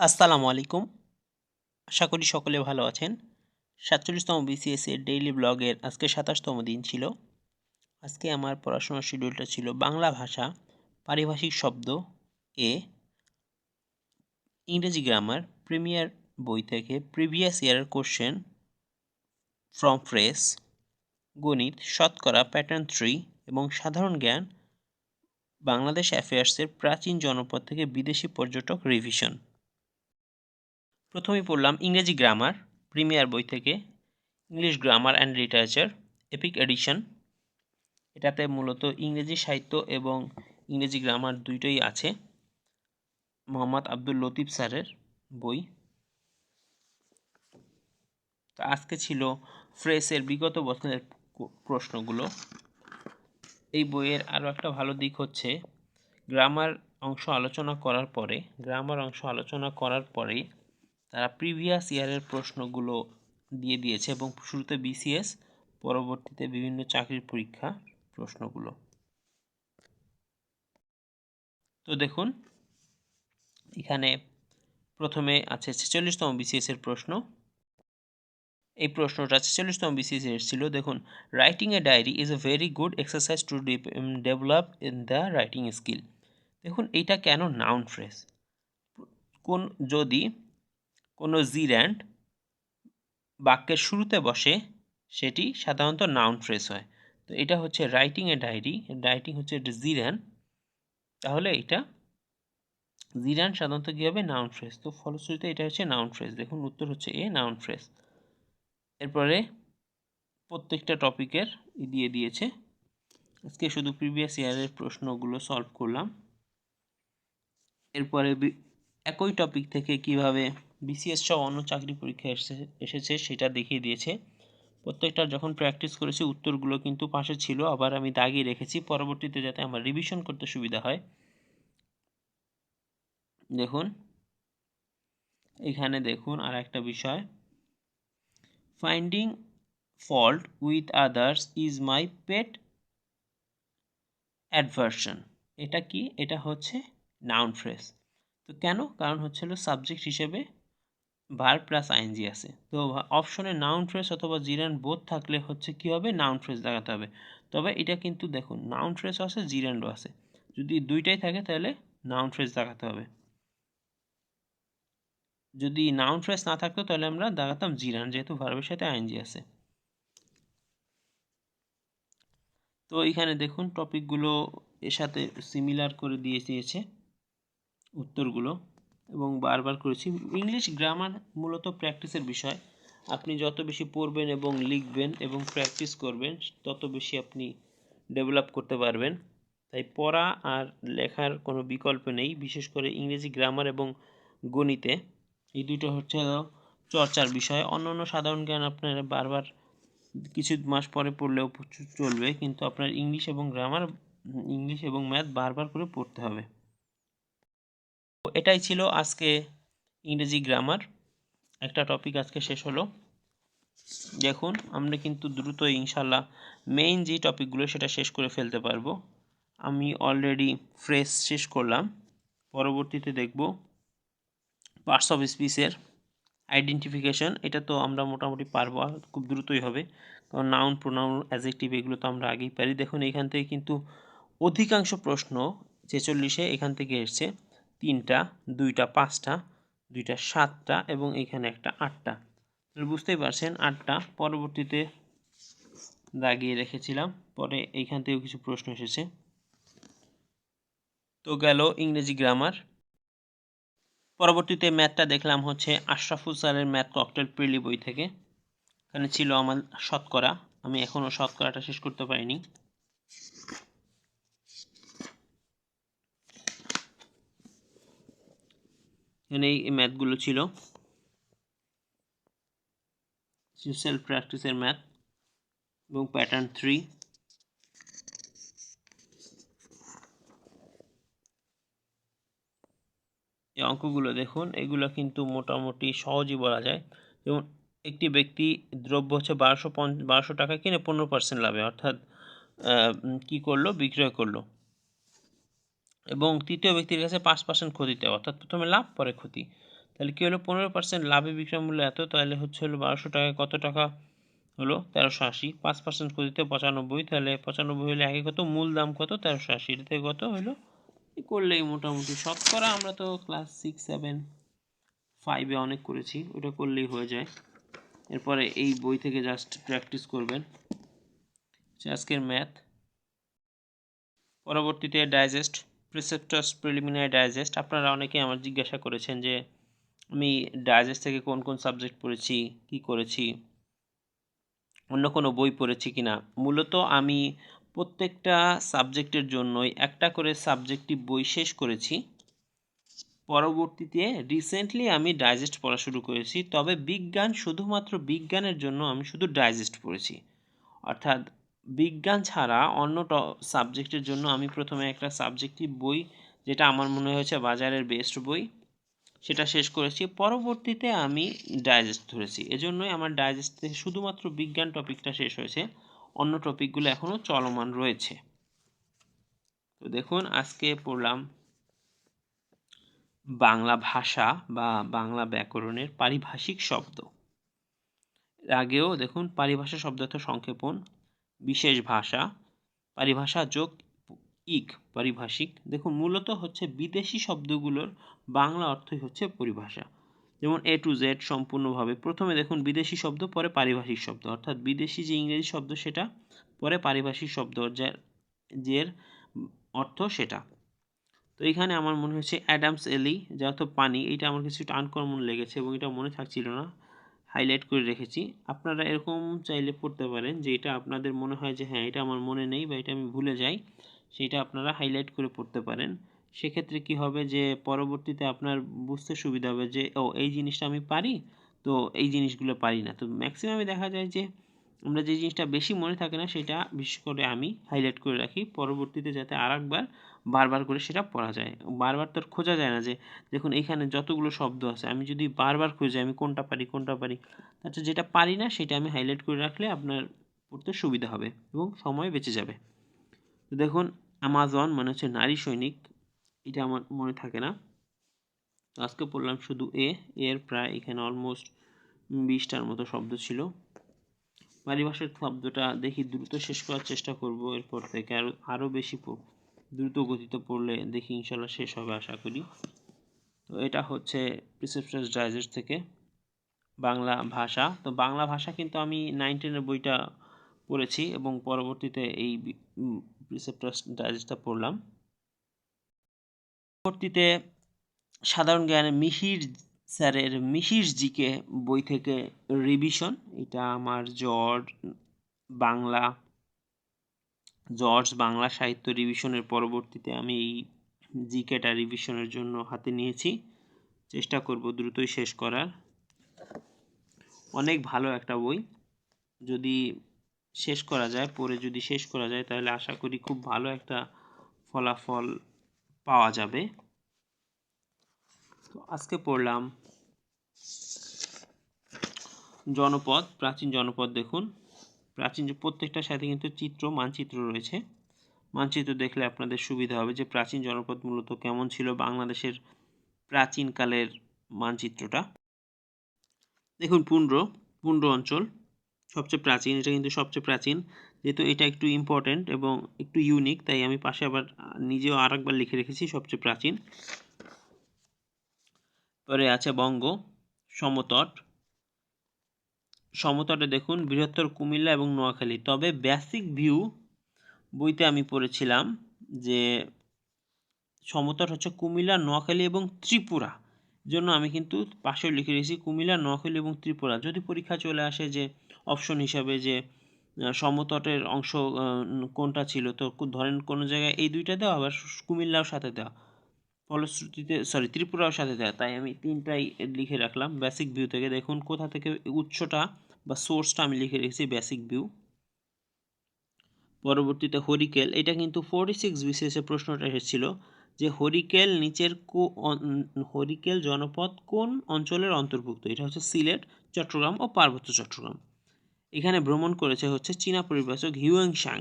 আসসালামু আলাইকুম। আশা করি সকলে ভালো আছেন। সাতচল্লিশতম বিসিএস এর ডেইলি ব্লগের আজকে সাতাশতম দিন ছিল। আজকে আমার পড়াশোনার শিডিউলটা ছিল বাংলা ভাষা, পারিভাষিক শব্দ, এ, ইংরেজি গ্রামার প্রিমিয়ার বই থেকে প্রিভিয়াস ইয়ারের কোশ্চেন ফ্রম ফ্রেস গণিত, শতকরা প্যাটার্ন থ্রি এবং সাধারণ জ্ঞান, বাংলাদেশ অ্যাফেয়ার্সের প্রাচীন জনপদ থেকে বিদেশি পর্যটক রিভিশন প্রথমেই পড়লাম ইংরেজি গ্রামার প্রিমিয়ার বই থেকে English grammar and literature epic edition এটাতে মূলত ইংরেজি সাহিত্য এবং ইংরেজি গ্রামার দুইটোই আছে। মোহাম্মদ আব্দুল লতিফ স্যারের বই। তো আজকে ছিল ফ্রেসের বিগত বছরের প্রশ্নগুলো। এই বইয়ের আরও একটা ভালো দিক হচ্ছে গ্রামার অংশ আলোচনা করার পরে গ্রামার অংশ আলোচনা করার পরে তারা প্রিভিয়াস ইয়ারের প্রশ্নগুলো দিয়ে দিয়েছে এবং শুরুতে বিসিএস, পরবর্তীতে বিভিন্ন চাকরির পরীক্ষা প্রশ্নগুলো। তো দেখুন, এখানে প্রথমে আছে ছেচল্লিশতম বিসিএস এর প্রশ্ন। এই প্রশ্নটা ছেচল্লিশতম বিসিএস এর ছিল দেখুন writing a diary is a very good exercise to develop in the writing skill দেখুন, এইটা কেন নাউন ফ্রেস কোন, যদি কোনো জির্যান্ড বাক্যের শুরুতে বসে সেটি সাধারণত নাউন ফ্রেস হয়। তো এটা হচ্ছে রাইটিং এ ডায়েরি রাইটিং হচ্ছে জিরান তাহলে এটা জিরান সাধারণত কী হবে? নাউন ফ্রেস তো ফলশ্রুতিতে এটা হচ্ছে নাউন ফ্রেস দেখুন, উত্তর হচ্ছে এ নাউন ফ্রেস এরপরে প্রত্যেকটা টপিকের দিয়ে দিয়েছে। আজকে শুধু প্রিভিয়াস ইয়ারের প্রশ্নগুলো সলভ করলাম। এরপরে একই টপিক থেকে কীভাবে বিসিএস সহ অন্য চাকরি পরীক্ষা এসে এসেছে সেটা দেখিয়ে দিয়েছে। প্রত্যেকটা যখন প্র্যাকটিস করেছি, উত্তরগুলো কিন্তু পাশে ছিল, আবার আমি দাগিয়ে রেখেছি। পরবর্তীতে যাতে আমার রিভিশন করতে সুবিধা হয়। দেখুন, এখানে দেখুন আর একটা বিষয়। Finding fault with others is my pet aversion এটা কি? এটা হচ্ছে নাউন ফ্রেস তো কেন? কারণ হচ্ছিল সাবজেক্ট হিসেবে ভার প্লাস আইনজি আছে। তো অপশনে নাউন ফ্রেস অথবা জিরান বোধ থাকলে হচ্ছে কি হবে? নাউন ফ্রেস দেখাতে হবে। তবে এটা কিন্তু দেখুন নাউন ফ্রেস আছে জিরান্ডও আছে। যদি দুইটাই থাকে তাহলে নাউন ফ্রেস দেখাতে হবে। যদি নাউন ফ্রেস না থাকতো তাহলে আমরা দেখাতাম জিরান যেহেতু ভার্বের সাথে আইনজি আছে। তো এখানে দেখুন টপিকগুলো এর সাথে সিমিলার করে দিয়ে দিয়েছে। উত্তরগুলো এবং বারবার করেছি। ইংলিশ গ্রামার মূলত প্র্যাকটিসের বিষয়। আপনি যত বেশি পড়বেন এবং লিখবেন এবং প্র্যাকটিস করবেন, তত বেশি আপনি ডেভেলপ করতে পারবেন। তাই পড়া আর লেখার কোনো বিকল্প নেই, বিশেষ করে ইংরেজি গ্রামার এবং গণিতে। এই দুটো হচ্ছে চর্চার বিষয়। অন্য অন্য সাধারণ জ্ঞান আপনারা বারবার কিছু মাস পরে পড়লেও চলবে, কিন্তু আপনার ইংলিশ এবং গ্রামার ইংলিশ এবং ম্যাথ বারবার করে পড়তে হবে। এটাই ছিল আজকে ইংরেজি গ্রামার একটা টপিক আজকে শেষ হলো। দেখুন, আমরা কিন্তু দ্রুত ইনশাল্লাহ মেইন যে টপিকগুলো সেটা শেষ করে ফেলতে পারব। আমি অলরেডি ফ্রেশ শেষ করলাম। পরবর্তীতে দেখব পার্টস অফ স্পিচের আইডেন্টিফিকেশন এটা তো আমরা মোটামুটি পারব খুব দ্রুতই হবে। কারণ নাউন প্রোনাউন অ্যাজেক্টিভ এগুলো তো আমরা আগেই পারি। দেখুন, এখান থেকে কিন্তু অধিকাংশ প্রশ্ন ছেচল্লিশে এখান থেকে এসছে। তিনটা, দুইটা পাঁচটা, দুইটা সাতটা এবং এখানে একটা আটটা। বুঝতেই পারছেন, আটটা পরবর্তীতে দাগিয়ে রেখেছিলাম, পরে এইখান থেকেও কিছু প্রশ্ন এসেছে। তো গেল ইংরেজি গ্রামার পরবর্তীতে ম্যাথটা দেখলাম হচ্ছে আশরাফুল স্যারের ম্যাথ ককটেল প্রিলি বই থেকে। এখানে ছিল আমার শতকরা, আমি এখনও শতকরাটা শেষ করতে পারিনি। এখানে এই ম্যাথগুলো ছিল। সেলফ প্র্যাকটিসের ম্যাথ এবং প্যাটার্ন থ্রি এই অঙ্কগুলো দেখুন, এগুলো কিন্তু মোটামুটি সহজই বলা যায়। যেমন, একটি ব্যক্তি দ্রব্য হচ্ছে বারোশো বারোশো টাকা কিনে পনেরো পার্সেন্ট লাভে, অর্থাৎ কি করল? বিক্রয় করল। এবং তৃতীয় ব্যক্তির কাছে পাঁচ পার্সেন্ট ক্ষতিতে অর্থাৎ প্রথমে লাভ, পরে ক্ষতি। তাহলে কী হলো? পনেরো পার্সেন্ট লাভে বিক্রয় মূল্য এত, তাহলে হচ্ছে হলো বারোশো টাকায় কত টাকা হলো? তেরোশো আশি। পাঁচ পার্সেন্ট ক্ষতিতে পঁচানব্বই, তাহলে পঁচানব্বই হলে আগে কত? মূল দাম কত? তেরোশো আশি। এটা থেকে কত হলো? করলেই মোটামুটি শতকরা আমরা তো ক্লাস সিক্স সেভেন ফাইভে অনেক করেছি। ওটা করলেই হয়ে যায়। এরপরে এই বই থেকে জাস্ট প্র্যাকটিস করবেন। আজকের ম্যাথ পরবর্তীতে ডাইজেস্ট প্রিসেপ্টাস প্রিলিমিনারি ডাইজেস্ট আপনারা অনেকে আমার জিজ্ঞাসা করেছেন যে আমি ডাইজেস্ট থেকে কোন কোন সাবজেক্ট পড়েছি, কি করেছি, অন্য কোনো বই পড়েছি কি না মূলত আমি প্রত্যেকটা সাবজেক্টের জন্যই একটা করে সাবজেক্টিভ বই শেষ করেছি। পরবর্তীতে রিসেন্টলি আমি ডাইজেস্ট পড়া শুরু করেছি, তবে বিজ্ঞান, শুধুমাত্র বিজ্ঞানের জন্য আমি শুধু ডাইজেস্ট পড়েছি। অর্থাৎ বিজ্ঞান ছাড়া অন্য সাবজেক্টের জন্য আমি প্রথমে একটা সাবজেক্টিভ বই, যেটা আমার মনে হয়েছে বাজারের বেস্ট বই, সেটা শেষ করেছি। পরবর্তীতে আমি ডাইজেস্ট ধরেছি। এজন্যই আমার ডাইজেস্ট থেকে শুধুমাত্র বিজ্ঞান টপিকটা শেষ হয়েছে। অন্য টপিকগুলো এখনও চলমান রয়েছে। তো দেখুন, আজকে পড়লাম বাংলা ভাষা বা বাংলা ব্যাকরণের পারিভাষিক শব্দ। আগেও দেখুন, পারিভাষা শব্দ তো সংক্ষেপণ বিশেষ ভাষা, পারিভাষা যোগ ইক পারিভাষিক। দেখুন, মূলত হচ্ছে বিদেশি শব্দগুলোর বাংলা অর্থই হচ্ছে পরিভাষা। যেমন এ টু জেড সম্পূর্ণভাবে। প্রথমে দেখুন, বিদেশি শব্দ, পরে পারিভাষিক শব্দ। অর্থাৎ বিদেশি যে ইংরেজি শব্দ, সেটা পরে পারিভাষিক শব্দ, যার, যের অর্থ সেটা। তো এখানে আমার মনে হচ্ছে অ্যাডামস এলি যা তো পানি। এটা আমার কিছু আনকমন লেগেছে এবং এটা মনে থাকছিল না। হাইলাইট করে রেখেছি। আপনারা এরকম চাইলে পড়তে পারেন যে এটা আপনাদের মনে হয় যে হ্যাঁ এটা আমার মনে নেই বা এটা আমি ভুলে যাই, সেটা আপনারা হাইলাইট করে পড়তে পারেন। সেক্ষেত্রে কি হবে যে, পরবর্তীতে আপনার বুঝতে সুবিধা হবে যে, ও, এই জিনিসটা আমি পারি, তো এই জিনিসগুলো পারি না। তো ম্যাক্সিমামে দেখা যায় যে, আমরা যে জিনিসটা বেশি মনে থাকে না, সেটা বিশেষ করে আমি হাইলাইট করে রাখি। পরবর্তীতে যাতে আর একবার বারবার করে সেটা পড়া যায়। বারবার তো আর খোঁজা যায় না যে, দেখুন এখানে যতগুলো শব্দ আছে, আমি যদি বারবার খুঁজে আমি কোনটা পারি কোনটা পারি আচ্ছা যেটা পারি না, সেটা আমি হাইলাইট করে রাখলে আপনার পড়তে সুবিধা হবে এবং সময় বেঁচে যাবে। তো দেখুন আমাজন মানে হচ্ছে নারী সৈনিক, এটা আমার মনে থাকে না। তো আজকে পড়লাম শুধু এ এর প্রায় এখানে অলমোস্ট বিশটার মতো শব্দ ছিল। পারিভাষিক শব্দটা দেখি দ্রুত শেষ করার চেষ্টা করব, এরপর থেকে আরও আরও বেশি দ্রুত গতিতে পড়লে দেখি ইনশাল্লাহ শেষ হবে আশা করি। তো এটা হচ্ছে প্রিসেপশাস ডাইজেস্ট থেকে বাংলা ভাষা। তো বাংলা ভাষা কিন্তু আমি নাইন টেনের বইটা পড়েছি এবং পরবর্তীতে এই প্রিসেপ্টাস ডাইজেস্টটা পড়লাম। পরবর্তীতে সাধারণ জ্ঞানে মিহির স্যারের মিহির জিকে বই থেকে রিভিশন এটা আমার জর্জ বাংলা জর্জ বাংলা সাহিত্য রিভিশনের পরবর্তীতে আমি এই জিকেটা রিভিশনের জন্য হাতে নিয়েছি। চেষ্টা করব দ্রুতই শেষ করার। অনেক ভালো একটা বই। যদি শেষ করা যায় পরে যদি শেষ করা যায়, তাহলে আশা করি খুব ভালো একটা ফলাফল পাওয়া যাবে। তো আজকে পড়লাম জনপদ, প্রাচীন জনপদ দেখুন। প্রাচীন প্রত্যেকটার সাথে কিন্তু চিত্র, মানচিত্র রয়েছে। মানচিত্র দেখলে আপনাদের সুবিধা হবে যে প্রাচীন জনপদ মূলত কেমন ছিল বাংলাদেশের প্রাচীনকালের মানচিত্রটা। দেখুন পুন্ড্র পুন্ড্র অঞ্চল সবচেয়ে প্রাচীন, এটা কিন্তু সবচেয়ে প্রাচীন। যেহেতু এটা একটু ইম্পর্ট্যান্ট এবং একটু ইউনিক তাই আমি পাশে আবার নিজেও আর একবার লিখে রেখেছি সবচেয়ে প্রাচীন। পরে আছে বঙ্গ, সমতট সমতটে দেখুন, বৃহত্তর কুমিল্লা এবং নোয়াখালী। তবে বেসিক ভিউ বইতে আমি পড়েছিলাম যে সমতট হচ্ছে কুমিল্লা, নোয়াখালী এবং ত্রিপুরা। জন্য আমি কিন্তু পাশেও লিখে রেখেছি কুমিল্লা, নোয়াখালী এবং ত্রিপুরা। যদি পরীক্ষা চলে আসে যে অপশন হিসাবে যে সমতটের অংশ কোনটা ছিল, তো ধরেন কোনো জায়গায় এই দুইটা দেওয়া, আবার কুমিল্লাও সাথে দেওয়া। ফলশ্রুতিতে সরি ত্রিপুরাও সাথে দেওয়া তাই আমি তিনটাই লিখে রাখলাম। বেসিক ভিউ থেকে দেখুন, কোথা থেকে উৎসটা বা সোর্সটা আমি লিখে রেখেছি বেসিক ভিউ পরবর্তীতে হরিকেল এটা কিন্তু ফোরটি সিক্স বিসিএসে প্রশ্নটা এসেছিল যে হরিকেল নিচের কো হরিকেল জনপদ কোন অঞ্চলের অন্তর্ভুক্ত? এটা হচ্ছে সিলেট, চট্টগ্রাম ও পার্বত্য চট্টগ্রাম। এখানে ভ্রমণ করেছে হচ্ছে চীনা পরিবেশক হিউয়াং শাং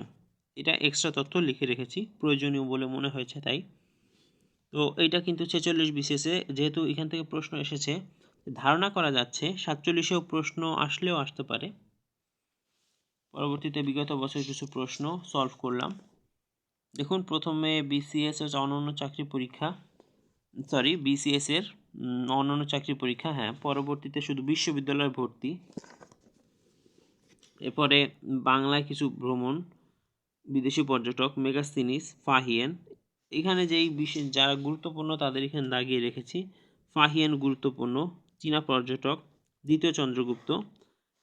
এটা এক্সট্রা তথ্য লিখে রেখেছি, প্রয়োজনীয় বলে মনে হয়েছে তাই। তো এইটা কিন্তু ছেচল্লিশ বিসিএসে যেহেতু এখান থেকে প্রশ্ন এসেছে, ধারণা করা যাচ্ছে সাতচল্লিশেও প্রশ্ন আসলেও আসতে পারে। পরবর্তীতে বিগত বছর কিছু প্রশ্ন সলভ করলাম। দেখুন, প্রথমে বিসিএস হচ্ছে অনন্য চাকরি পরীক্ষা সরি বিসিএস এর অন্যান্য চাকরি পরীক্ষা হ্যাঁ পরবর্তীতে শুধু বিশ্ববিদ্যালয়ে ভর্তি। এরপরে বাংলায় কিছু ভ্রমণ, বিদেশি পর্যটক, মেগাসিনিস, ফাহিয়েন এখানে যেই বিশেষ যারা গুরুত্বপূর্ণ তাদের এখানে দাগিয়ে রেখেছি। ফাহিয়েন গুরুত্বপূর্ণ, চীনা পর্যটক। দ্বিতীয় চন্দ্রগুপ্ত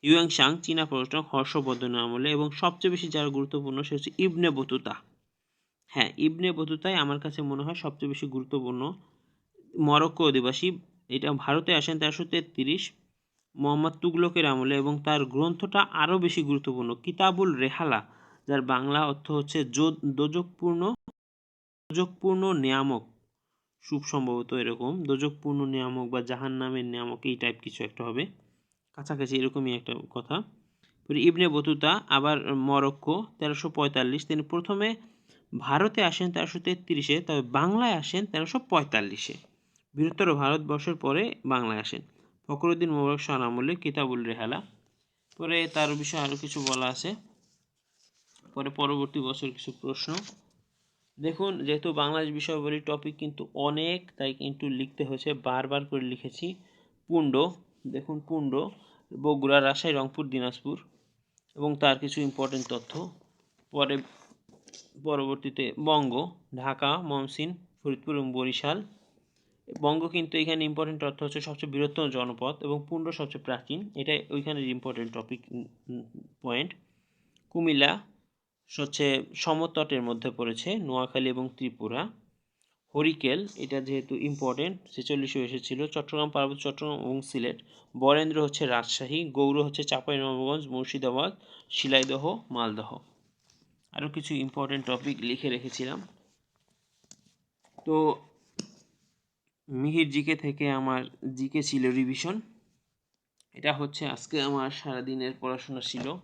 ইউয়াংশাং চীনা পর্যটক হর্ষবর্ধন আমলে। এবং সবচেয়ে বেশি যারা গুরুত্বপূর্ণ সে হচ্ছে ইবনে বতুতা। হ্যাঁ ইবনে বতুতাই আমার কাছে মনে হয় সবচেয়ে বেশি গুরুত্বপূর্ণ মরক্কো অধিবাসী। এটা ভারতে আসেন তেরোশো তেত্রিশ, মোহাম্মদ তুগলকের আমলে। এবং তার গ্রন্থটা আরও বেশি গুরুত্বপূর্ণ, কিতাবুল রেহালা, যার বাংলা অর্থ হচ্ছে দোজকপূর্ণ দোজকপূর্ণ নিয়ামক সুপ সম্ভবত এরকম দোজকপূর্ণ নিয়ামক বা জাহান নামের নিয়ামক, এই টাইপ কিছু একটা হবে। কাছাকাছি এরকমই একটা কথা। ইবনে বতুতা, আবার মরক্কো, তেরোশো পঁয়তাল্লিশ। তিনি প্রথমে ভারতে আসেন তেরোশো তেত্রিশে, তবে বাংলায় আসেন তেরোশো পঁয়তাল্লিশে। বৃহত্তর ভারতবর্ষের পরে বাংলায় আসেন। ফখরুদ্দিন মোবারক শাহ আমলে কিতাবুল রেহালা। পরে তার বিষয়ে আরও কিছু বলা আছে। পরে পরবর্তী বছর কিছু প্রশ্ন। দেখুন, যেহেতু বাংলাদেশ বিষয়বলির টপিক কিন্তু অনেক, তাই কিন্তু লিখতে হয়েছে, বারবার করে লিখেছি। পুণ্ড দেখুন পুণ্ড বগুড়া, রাজশাহী, রংপুর, দিনাজপুর এবং তার কিছু ইম্পর্টেন্ট তথ্য। পরে পরবর্তীতে বঙ্গ, ঢাকা মমসিন ফরিদপুর এবং বরিশাল। বঙ্গ কিন্তু এখানে ইম্পর্টেন্ট অর্থ হচ্ছে সবচেয়ে বৃহত্তম জনপদ এবং পুণ্ড সবচেয়ে প্রাচীন। এটা ওইখানের ইম্পর্টেন্ট টপিক পয়েন্ট কুমিল্লা হচ্ছে সমতটের মধ্যে পড়েছে নোয়াখালী এবং ত্রিপুরা। হরিকেল, এটা যেহেতু ইম্পর্টেন্ট ছেচল্লিশে এসেছিল। চট্টগ্রাম, পার্বত্য চট্টগ্রাম এবং সিলেট। বরেন্দ্র হচ্ছে রাজশাহী, গৌর হচ্ছে চাঁপাইনবাবগঞ্জ মুর্শিদাবাদ, শিলাইদহ, মালদহ। আরও কিছু ইম্পর্টেন্ট টপিক লিখে রেখেছিলাম। তো মিহির জিকে থেকে আমার জিকে ছিল রিভিশন এটা হচ্ছে আজকে আমার সারাদিনের পড়াশোনা ছিল।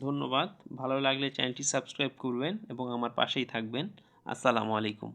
ধন্যবাদ। ভালো লাগলে চ্যানেলটি সাবস্ক্রাইব করবেন এবং আমার পাশেই থাকবেন। আসসালামু আলাইকুম।